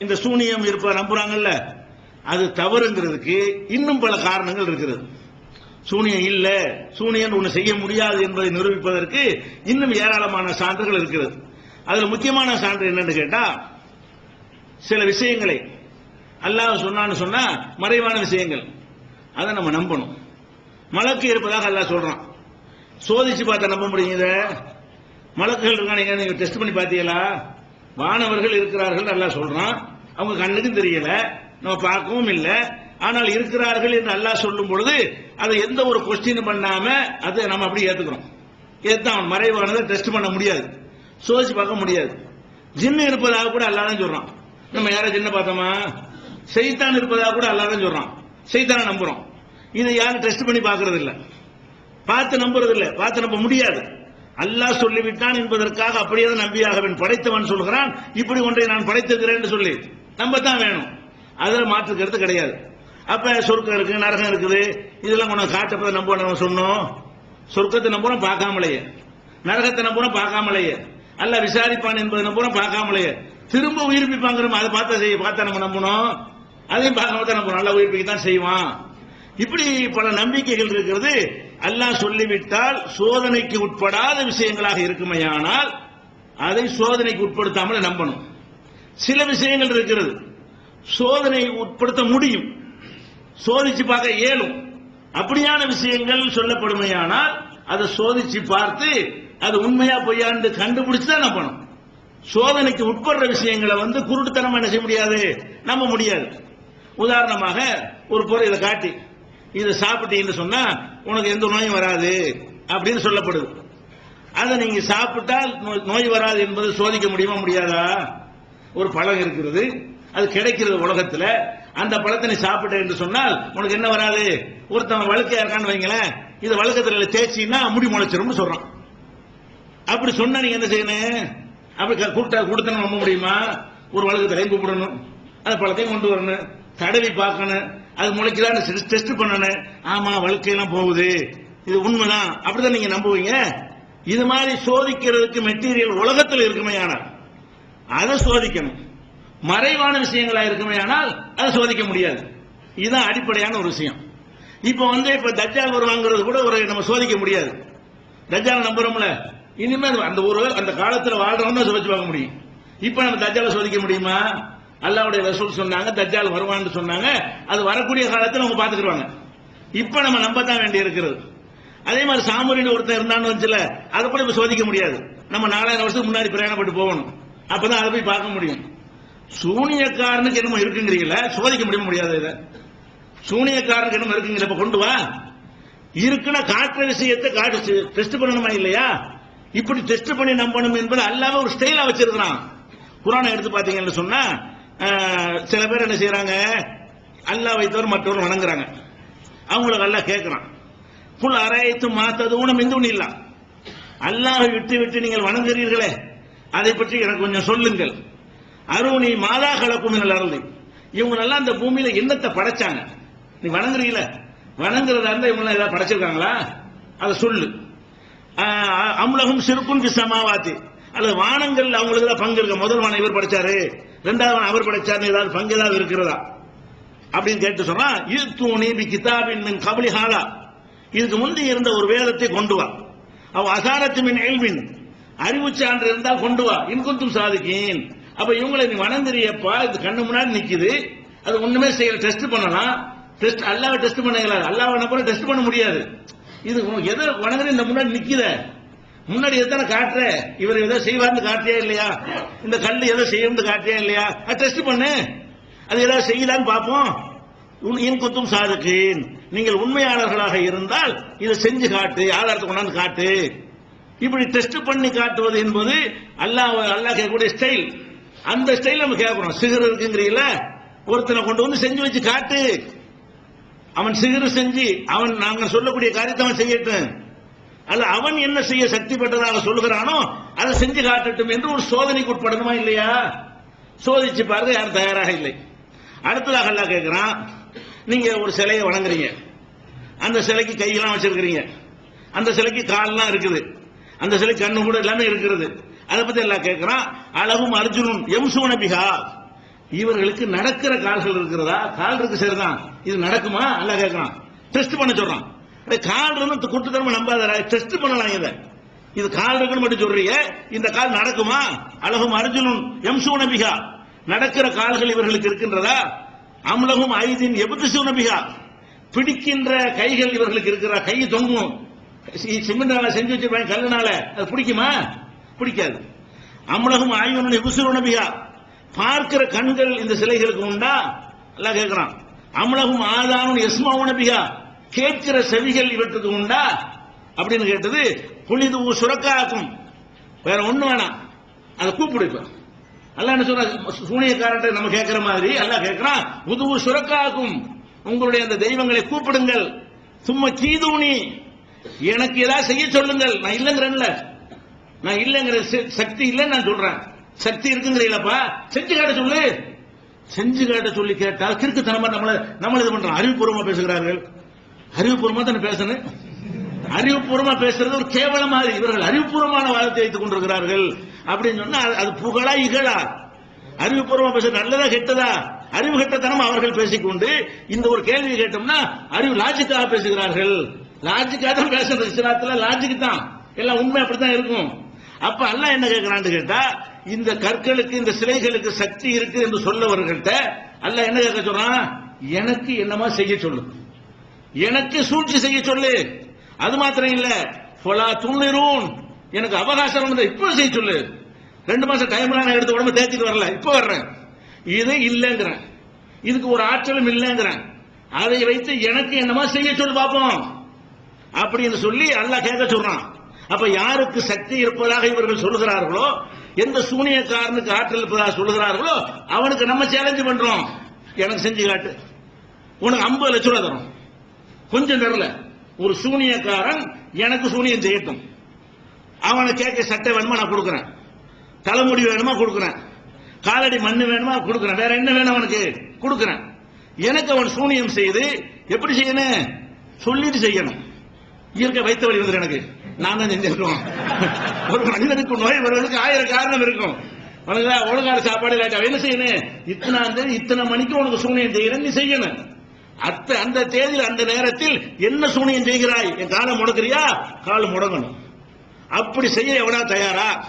இந்த சூனியம் இருப்ப நம்புறாங்கல்ல அது தவறுங்கிறதுக்கு இன்னும் பல காரணங்கள் இருக்கிறது சூனியம் இல்ல சூனியம் ஒண்ணு செய்ய முடியாது என்பதை நிரூபிப்பதற்கு இன்னும் ஏராளமான சான்றுகள் இருக்கிறது அதுல முக்கியமான சான்று என்னன்னு கேட்டா சில விஷயங்களை. அல்லாஹ் சொன்னான்னு சொன்னா மறைவான விஷயங்கள். அதை நம்ம நம்பணும். மலக்கு இருப்பதாக அல்லாஹ் சொல்றான். சோதிச்சு பார்த்தா நம்ப முடியுங்க மலக்குகள் இருக்காங்க நீங்க டெஸ்ட் பண்ணி பார்த்தீங்களா? வானவர்கள் இருக்கிறார்கள் நல்லா சொல்றான். அவங்க கண்ணுக்கும் தெரியல நம்ம பார்க்கவும் இல்லை. ஆனால் இருக்கிறார்கள் என்று அல்லாஹ் சொல்லும் பொழுது அதை எந்த ஒரு கொஸ்டின் பண்ணாம அதை நம்ம அப்படி ஏத்துக்கிறோம். அவன் மறைவானதை டெஸ்ட் பண்ண முடியாது. சோதிச்சு பார்க்க முடியாது. ஜின்னு இருப்பதாக கூட அல்லாதான் சொல்றான். நம்ம யாரை ஜின்ன பார்த்தோமா? செய்தான் இருப்பதாக கூட அல்லாதான் சொல்றான். செய்தான நம்புறோம். இதை யாரும் டெஸ்ட் பண்ணி பார்க்கறது இல்லை பார்த்து நம்புறது இல்லை பார்த்து நம்ப முடியாது. அல்லாஹ் சொல்லிவிட்டான் என்பதற்காக அப்படியே தான் நம்பியாகவன் படைத்தவன் சொல்கிறான். இப்படி ஒன்றை நான் படைத்திருக்கிறேன் சொல்லி நம்பத்தான் வேணும். அதில் மாற்றுக்கிறது கிடையாது. அப்ப சொர்க்கம் இருக்கு நரகம் இருக்குது. இதெல்லாம் உனக்கு காட்டப்பத நம்ப நம்ம சொன்னோம். சொர்க்கத்தை நம்புறோம் பார்க்காமலேயே. நரகத்தை நம்புறோம் பார்க்காமலேயே. அல்ல விசாரிப்பான் என்பதை நம்புறோம் பார்க்காமலேயே. திரும்ப உயிர்ப்பிப்பாங்கிற அதை பார்த்தா செய்ய பார்த்தா நம்ம நம்பணும் அதையும் பார்க்காம தான் நம்பணும் நல்லா உயிர்ப்பிக்க தான் செய்வான். இப்படி பல நம்பிக்கைகள் இருக்கிறது. அல்லாஹ் சொல்லிவிட்டால் சோதனைக்கு உட்படாத விஷயங்களாக இருக்குமையானால் அதை சோதனைக்கு உட்படுத்தாமல் நம்பணும். சில விஷயங்கள் இருக்கிறது. சோதனை உட்படுத்த முடியும். சோதிச்சு பார்க்க இயலும். அப்படியான விஷயங்கள் சொல்லப்படுமையானால் அதை சோதிச்சு பார்த்து அது உண்மையா பொய்யாண்டு கண்டுபிடிச்சு தான் நம்பணும். சோதனைக்கு உட்படுற விஷயங்களை வந்து குருட்டுத்தனமா என்ன செய்ய முடியாது? நம்ப முடியாது. உதாரணமாக ஒரு பொருள் இதை காட்டி இதை சாப்பிட்டீங்கன்னு சொன்னா உனக்கு எந்த நோயும் வராது அப்படின்னு சொல்லப்படுது. அதை நீங்க சாப்பிட்டால் நோய்- நோய் வராது என்பது சோதிக்க முடியுமா முடியாதா? ஒரு பழம் இருக்கிறது அது கிடைக்கிறது உலகத்துல அந்த பழத்தை நீ சாப்பிட்ட என்று சொன்னால் உனக்கு என்ன வராது? ஒருத்தவன் வழுக்கையா இருக்கான்னு வைங்களேன் இது வழுக்கத்துல தேய்ச்சின்னா முடி முளைச்சிரும் சொல்றான். அப்படி சொன்னா நீங்க என்ன செய்யணும்? அப்படி க- கூட்ட கொடுத்தன நம்ப முடியுமா? ஒரு வழக்கத்திலையும் கூப்பிடணும் அந்த பழத்தையும் கொண்டு வரணும் தடவி பார்க்கணும் அது முளைக்குதான்னு டெஸ்ட் பண்ணணும் ஆமா வழுக்கையெல்லாம் போகுது. இது உண்மைதான். அப்படிதான் நீங்க நம்புவீங்க? இது மாதிரி சோதிக்கிறதுக்கு மெட்டீரியல் உலகத்தில் இருக்குமே ஆனால் அதை சோதிக்கணும். மறைவான விஷயங்களா இருக்குமே ஆனால் அதை சோதிக்க முடியாது. இதுதான் அடிப்படையான ஒரு விஷயம். இப்போ வந்து இப்ப தஜ்ஜால் வருவாங்கிறது கூட ஒரு நம்ம சோதிக்க முடியாது. தஜ்ஜால் நம்புறோம்ல? இனிமேல் அந்த ஒரு அந்த காலத்தில் வாழ்றோம்னு சோதிச்சு பார்க்க முடியும். இப்ப நம்ம தஜ்ஜால சோதிக்க முடியுமா? அல்லாவுடைய ரசூல் சொன்னாங்க தஜ்ஜால் வருவான்னு சொன்னாங்க அது வரக்கூடிய காலத்தில் அவங்க பாத்துக்கிடுவாங்க இப்ப நம்ம நம்பத்தான் வேண்டி இருக்கிறது. அதே மாதிரி சாமுரின்னு ஒருத்தர் இருந்தான்னு வச்சுல அதை கூட இப்ப சோதிக்க முடியாது. நம்ம நாலாயிரம் வருஷத்துக்கு முன்னாடி பிரயாணப்பட்டு போகணும். அப்பதான் அதை போய் பார்க்க முடியும். சூனியக்காரனுக்கு என்னமோ இருக்குங்கிறீங்கள சோதிக்க முடிய முடியாது இதை? சூனியக்காரனுக்கு என்னமோ இருக்குங்கிற இப்ப கொண்டு வா. இருக்குன்னா காட்டுற விஷயத்தை காட்டு டெஸ்ட் பண்ணணுமா இல்லையா? இப்படி டெஸ்ட் பண்ணி நம்பணும் என்பது அல்லாம ஒரு ஸ்டைலா வச்சிருக்கிறான். குரானை எடுத்து பாத்தீங்கன்னு சொன்னா சில பேர் என்ன செய்யறாங்க அல்லா வைத்தவர் மற்றவர் வணங்குறாங்க. அவங்களுக்கு அல்லாஹ் கேட்கிறான் புல் அரைத்து மாத்தது ஊனம் இந்து இல்லா அல்லாஹை விட்டு விட்டு நீங்கள் வணங்குகிறீர்களே அதை பற்றி எனக்கு கொஞ்சம் சொல்லுங்கள். அருணி மாதா கலக்கும் அருளி. இவங்க நல்லா அந்த பூமியில என்னத்தை படைச்சாங்க. நீ வணங்குறீங்கள? வணங்குறதா இருந்தா இவங்க ஏதாவது படைச்சிருக்காங்களா? அதை சொல்லு. அம்லகம் சிறுக்கும் சமாவாத்தி. அல்லது வானங்கள் அவங்களுக்கு தான் பங்கு இருக்கு? முதல் வானம் இவர் படைச்சாரு. ரெண்டாவது அவர் படைச்சார் ஏதாவது பங்கு ஏதாவது இருக்கிறதா? அப்படின்னு கேட்டு சொன்னா இது பி கிதாபின் மின் கபலி ஹாலா. இதுக்கு முந்தி இருந்த ஒரு வேதத்தை கொண்டு வா. அவ அசாரத்து மின் எல்வின் அறிவு சான்று இருந்தால் கொண்டு வா. இன்குந்தும் சாதிக்கின் அப்ப இவங்களை நீ வணங்குறியப்பா. இது கண்ணு முன்னாடி நிக்குது. அது ஒண்ணுமே செய்யல. டெஸ்ட் பண்ணலாம். டெஸ்ட் அல்லாவை டெஸ்ட் பண்ண இயலாது. அல்லாவை டெஸ்ட் பண்ண முடியாது. இது எதை வணங்குற இந்த முன்னாடி நிக்குத. முன்னாடி எத்தனை காட்டுற? இவர் எதை செய்வார்னு காட்டியா இல்லையா? இந்த கல் எதை செய்யும்னு காட்டியா இல்லையா? டெஸ்ட் பண்ணு. அது ஏதாவது செய்யலான்னு பார்ப்போம். உன் இன் குத்தும் சாதுக்கீன். நீங்கள் உண்மையாளர்களாக இருந்தால் இதை செஞ்சு காட்டு ஆதாரத்தை கொண்டாந்து காட்டு. இப்படி டெஸ்ட் பண்ணி காட்டுவது என்பது அல்லாஹ் அல்லாஹ் கேட்கக்கூடிய ஸ்டைல் அந்த ஸ்டைல் நம்ம கேட்கிறோம் சிகர் இருக்குங்கிறீங்கள ஒருத்தனை கொண்டு வந்து செஞ்சு வச்சு காட்டு. அவன் சிகரு செஞ்சு அவன் நாங்கள் சொல்லக்கூடிய காரியத்தை அவன் செய்யட்டும். அல்ல அவன் என்ன செய்ய சக்தி பெற்றதாக சொல்லுகிறானோ அதை செஞ்சு காட்டட்டும் என்று ஒரு சோதனைக்கு உட்படணுமா இல்லையா? சோதிச்சு பாருங்க யாரும் தயாராக இல்லை. அடுத்ததாக எல்லாம் கேட்கிறான் நீங்க ஒரு சிலையை வணங்குறீங்க. அந்த சிலைக்கு கையெல்லாம் வச்சிருக்கிறீங்க. அந்த சிலைக்கு கால்லாம் இருக்குது. அந்த சிலை கண்ணு கூட எல்லாமே இருக்கிறது. அதை பத்தி எல்லாம் கேட்கிறான் அழகும் அர்ஜுனும் எம்சூன பிகா இவர்களுக்கு நடக்கிற கால்கள் இருக்கிறதா? கால் இருக்கு சரிதான். இது நடக்குமா? எல்லாம் கேட்கிறான். டெஸ்ட் பண்ண சொல்றான். கால் இருந்து குட்டுத்தனமா நம்பாத டெஸ்ட் பண்ணலாம் இதை. இது கால் இருக்குன்னு மட்டும் சொல்றீங்க. இந்த கால் நடக்குமா? அழகும் அர்ஜுனன் எம் சூனபிகா நடக்கிற கால்கள் இவர்களுக்கு இருக்கின்றதா? அம்லகும் ஐதின் எபுத்து சூனபிகா பிடிக்கின்ற கைகள் இவர்களுக்கு இருக்கிற கை தொங்கும். சி- சிமெண்டால செஞ்சு வச்சிருப்பாங்க கல்லுனால. அது பிடிக்குமா? பிடிக்காது. அம்லகும் ஆயுனும் எபுசுரு பார்க்கிற கண்கள் இந்த சிலைகளுக்கு உண்டா? எல்லாம் கேட்கிறான். அம்லகும் ஆதானும் எஸ்மா உணபிகா கேட்கிற செவிகள் இவற்றுக்கு உண்டா? அப்படின்னு கேட்டது புனிது சுரக்காக்கும். வேற ஒண்ணு வேணாம். அதை கூப்பிடு அல்ல என்ன சொல்ற சூனியக்காரன்ட்ட நம்ம கேட்கிற மாதிரி அல்ல கேட்கிறான் உதுவு சுரக்காக்கும். உங்களுடைய அந்த தெய்வங்களை கூப்பிடுங்கள். சும்மா கீதூனி. எனக்கு ஏதாவது செய்ய சொல்லுங்கள். நான் இல்லைங்கிறேன்ல. நான் இல்லைங்கிற சக்தி இல்லைன்னு நான் சொல்றேன். சக்தி இருக்குங்கிறீங்களப்பா செஞ்சு காட்ட சொல்லு. செஞ்சு காட்ட சொல்லி கேட்டால் கிறுக்குத்தனமா நம்மள நம்மள இது பண்றோம் அறிவுபூர்வமா பேசுகிறார்கள். அறிவுபூர்வமா தானே பேசணும் அறிவுபூர்வமா பேசுறது ஒரு கேவலமா இவர்கள் அறிவுபூர்வமான வாதத்தை வைத்துக் கொண்டிருக்கிறார்கள் அப்படின்னு சொன்னா அது- அது புகழா இகழா? அறிவுபூர்வமா பேச நல்லதா கெட்டதா? அறிவு கெட்டத்தனம் அவர்கள் பேசிக்கொண்டு இந்த ஒரு கேள்வி கேட்டோம்னா அறிவு லாஜிக்காக பேசுகிறார்கள். லாஜிக்காக தான் பேசுறது. இஸ்லாத்துல லாஜிக் தான். எல்லாம் உண்மை அப்படித்தான் இருக்கும். அப்ப அல்ல என்ன கேட்கிறான்னு கேட்டா இந்த கற்களுக்கு இந்த சிலைகளுக்கு சக்தி இருக்கு என்று சொல்லவர்கள்ட்ட அல்ல என்ன கேட்க சொல்றான்? எனக்கு என்னமா செய்ய சொல்லு. எனக்கு சூழ்ச்சி செய்ய சொல்லு. அது மாத்திரம் இல்ல. பொலா துண்ணிரும் எனக்கு அவகாசம் வந்து இப்போ செய்ய சொல்லு. ரெண்டு மாசம் டைம் நான் எடுத்து உடம்பு தேய்ச்சிட்டு வரல. இப்போ வர்றேன். இது இல்லைங்கிறேன். இதுக்கு ஒரு ஆற்றலும் இல்லைங்கிறேன். அதை வைத்து எனக்கு என்னமா செய்ய சொல்லு பார்ப்போம் அப்படின்னு சொல்லி அல்லாஹ் கேட்க சொல்றான். அப்ப யாருக்கு சக்தி இருப்பதாக இவர்கள் சொல்லுகிறார்களோ எந்த சூனியக்காரனுக்கு ஆற்றல் இருப்பதாக சொல்லுகிறார்களோ அவனுக்கு நம்ம சேலஞ்சு பண்றோம். எனக்கு செஞ்சு காட்டு. உனக்கு 50 லட்சம் ரூபாய் தரும் கொஞ்சம் தரல ஒரு சூனியக்காரன் எனக்கு சூனியம் செய்யட்டும். அவனை கேட்க சட்டை வேணுமா நான் கொடுக்குறேன். தலைமுடி வேணுமா கொடுக்குறேன். காலடி மண்ணு வேணுமா கொடுக்குறேன். வேற என்ன வேணும் அவனுக்கு? கொடுக்குறேன். எனக்கு அவன் சூனியம் செய்து எப்படி செய்யணும்? சொல்லிட்டு செய்யணும். இயற்கை வைத்த வழி வந்து எனக்கு. நான் தான் செஞ்சிருக்கோம். ஒரு மனிதனுக்கு நோய் வருவதற்கு ஆயிரம் காரணம் இருக்கும். உனக்கு ஒழுங்கான சாப்பாடு லேட்டா என்ன செய்யணும்? இத்தனாம் தேதி இத்தனை மணிக்கு உனக்கு சூனியம் செய்யணும் நீ செய்யணும். அத்த அந்த தேதியில் அந்த நேரத்தில் என்ன சூனியம் செய்கிறாய்? என் காலம் முடக்கிறியா? கால் முடங்கணும். அப்படி செய்ய எவனா தயாரா?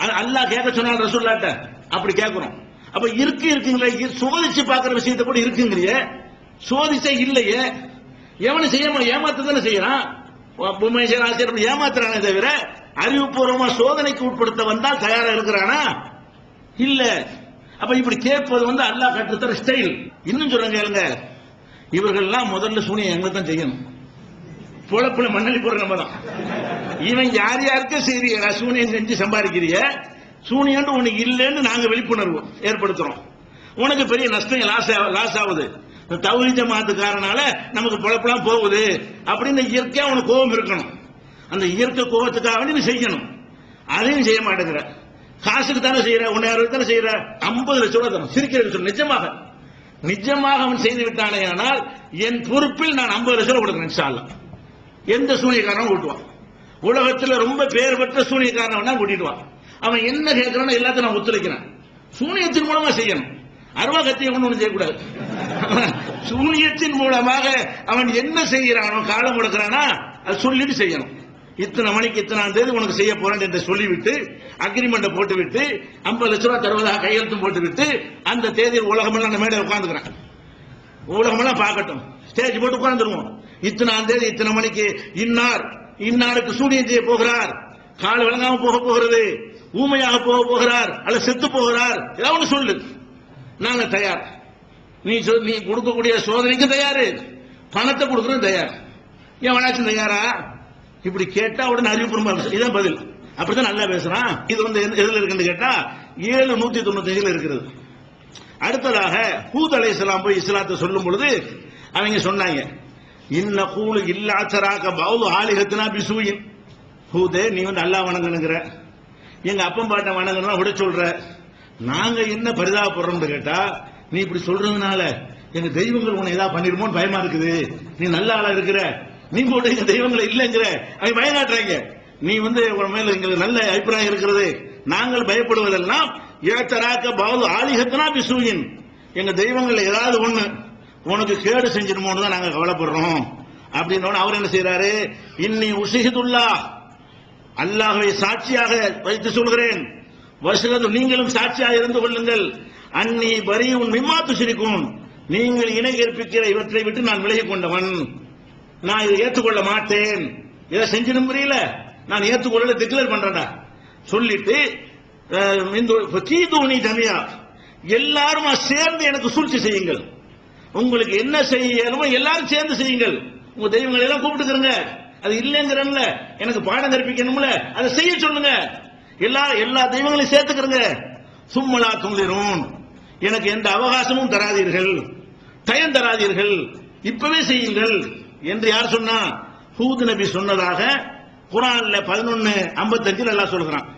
அ- அல்லாஹ் கேட்க சொன்னால் ரசூல்லாட்ட. அப்படி கேட்கணும் அப்ப இருக்கு இருக்குங்களே சோதிச்சு பார்க்கிற விஷயத்தை கூட இருக்குங்கிறிய. சோதிச்சே இல்லையே. எவனு செய்ய ஏமாத்து தானே செய்யறான் பொம்மை ஆசிரியர் ஏமாத்துறானே தவிர அறிவுபூர்வமா சோதனைக்கு உட்படுத்த வந்தால் தயாரா இருக்கிறானா? இல்ல. அப்ப இப்படி கேட்பது வந்து அல்லாஹ் கற்றுத்தர ஸ்டைல் இன்னும் சொல்லுங்க கேளுங்க. இவர்கள்லாம் முதல்ல சூனியம் எங்களை தான் செய்யணும். பொழப்புல மண்ணளி போற நம்ம தான். இவன் யார் யாருக்கு செய்றீங்க சூனியம் செஞ்சு சம்பாதிக்கிறிய? சூனியம்னு உனக்கு இல்லைன்னு நாங்க விழிப்புணர்வு ஏற்படுத்துறோம். உனக்கு பெரிய நஷ்டம் லாஸ் லாஸ் ஆகுது இந்த தௌஹீத் ஜமாத்துக்காரனால நமக்கு பொழப்பெல்லாம் போகுது. அப்படின்னு இயற்கையா உனக்கு கோபம் இருக்கணும். அந்த இயற்கை கோபத்துக்காக நீ செய்யணும். அதையும் செய்ய மாட்டேங்கிற. காசுக்கு தானே செய்யற உன்னை தானே செய்யற? ஐம்பது லட்சம் ரூபாய் தரும் சிரிக்கிற சொல்லு நிஜமாக. நிஜமாக அவன் செய்து விட்டானே ஆனால் என் பொறுப்பில் நான் ஐம்பது லட்சம் ரூபாய் கொடுக்குறேன் எந்த சூனியக்காரனும் கூட்டுவான். உலகத்தில் ரொம்ப பேர் பெற்ற சூனியக்காரன் கூட்டிடுவான் அவன் என்ன கேட்கறானோ எல்லாத்தையும் நான் ஒத்துழைக்கிறேன். சூனியத்தின் மூலமா செய்யணும். அருவா கத்திய ஒன்று ஒண்ணு செய்யக்கூடாது. சூனியத்தின் மூலமாக அவன் என்ன செய்கிறானோ காலம் கொடுக்கிறானா அது சொல்லிட்டு செய்யணும். இத்தனை மணிக்கு இத்தனாம் தேதி உனக்கு செய்ய போறேன் என்று சொல்லிவிட்டு அக்ரிமெண்ட் போட்டுவிட்டு ஐம்பது லட்ச ரூபாய் தருவதாக கையெழுத்தும் போட்டு விட்டு அந்த தேதியில் உலகமெல்லாம் அந்த மேடையில் உட்காந்துக்கிறேன் உலகமெல்லாம் பார்க்கட்டும். ஸ்டேஜ் போட்டு உட்காந்துருவோம் இத்தனாம் தேதி இத்தனை மணிக்கு இன்னார் இன்னாருக்கு சூரியன் செய்ய போகிறார். கால் விளங்காம போக போகிறது. ஊமையாக போக போகிறார். அல்ல செத்து போகிறார். ஏதாவது சொல்லு. நாங்க தயார். நீ சொல் நீ கொடுக்கக்கூடிய சோதனைக்கு தயாரு. பணத்தை கொடுக்கறது தயார். ஏன் வேணாச்சும் தயாரா? இப்படி கேட்டா உடனே அறிவுபூர்வமா பேசு. இதான் பதில். அப்படிதான் நல்லா பேசுறான். இது வந்து எந்த- எதுல இருக்குன்னு கேட்டா ஏழு நூத்தி தொண்ணூத்தி இருக்கிறது அடுத்ததாக ஹூத் இஸ்லாம் போய் இஸ்லாத்தை சொல்லும் பொழுது அவங்க சொன்னாங்க இன்ன கூலு இல்லாச்சராக பவுது ஆலிகத்தினா பிசூயின். ஹூதே நீ வந்து அல்லா வணங்கணுங்கிற. எங்க அப்பம் பாட்டை வணங்கணும் விட சொல்ற. நாங்க என்ன பரிதாபப்படுறோம்னு கேட்டா நீ இப்படி சொல்றதுனால எங்க தெய்வங்கள் உன்னை ஏதாவது பண்ணிருமோன்னு பயமா இருக்குது. நீ நல்ல ஆளா இருக்கிற. நீ கூட எங்க தெய்வங்களை இல்லைங்கிற அவங்க பயனாட்டுறாங்க நீ வந்து உன் மேல எங்களுக்கு நல்ல அபிப்பிராயம் இருக்கிறது. நாங்கள் பயப்படுவதெல்லாம் ஏத்தராக்க பாது ஆலிகத்தனா பிசூயின் எங்க தெய்வங்கள் ஏதாவது ஒண்ணு உனக்கு கேடு செஞ்சிருமோன்னு தான் நாங்க கவலைப்படுறோம். அப்படின்னு அவர் என்ன செய்யறாரு இன்னி உசிஹிதுல்லா. அல்லாஹை சாட்சியாக வைத்து சொல்கிறேன். வசுகது நீங்களும் சாட்சியாக இருந்து கொள்ளுங்கள். அன்னி பரி உன் மிம்மாத்து சிரிக்கும் நீங்கள் இணை ஏற்பிக்கிற இவற்றை விட்டு நான் விலகி கொண்டவன். நான் இதை ஏற்றுக்கொள்ள மாட்டேன். இதை செஞ்சிட முடியல. நான் ஏற்றுக்கொள்ள டிக்ளேர் பண்றேன்டா. சொல்லிட்டு அஹ், இந்த கீதூணி ஜமியா. எல்லாரும் சேர்ந்து எனக்கு சூழ்ச்சி செய்யுங்கள். உங்களுக்கு என்ன செய்யணுமோ எல்லாரும் சேர்ந்து செய்யுங்கள். உங்க தெய்வங்களை எல்லாம் கூப்பிட்டுக்கிறங்க. அது இல்லைங்கிறன்ல. எனக்கு பாடம் கற்பிக்கணும்ல. அதை செய்ய சொல்லுங்க. எல்லா எல்லா தெய்வங்களையும் சேர்த்துக்கிறங்க. சும்மலா துளிரும் எனக்கு எந்த அவகாசமும் தராதீர்கள். டயம் தராதீர்கள். இப்பவே செய்யுங்கள். என்று யார் சொன்னா? ஹூத் நபி சொன்னதாக குரான்ல பதினொன்னு ஐம்பத்தஞ்சில் எல்லாம் சொல்கிறான்.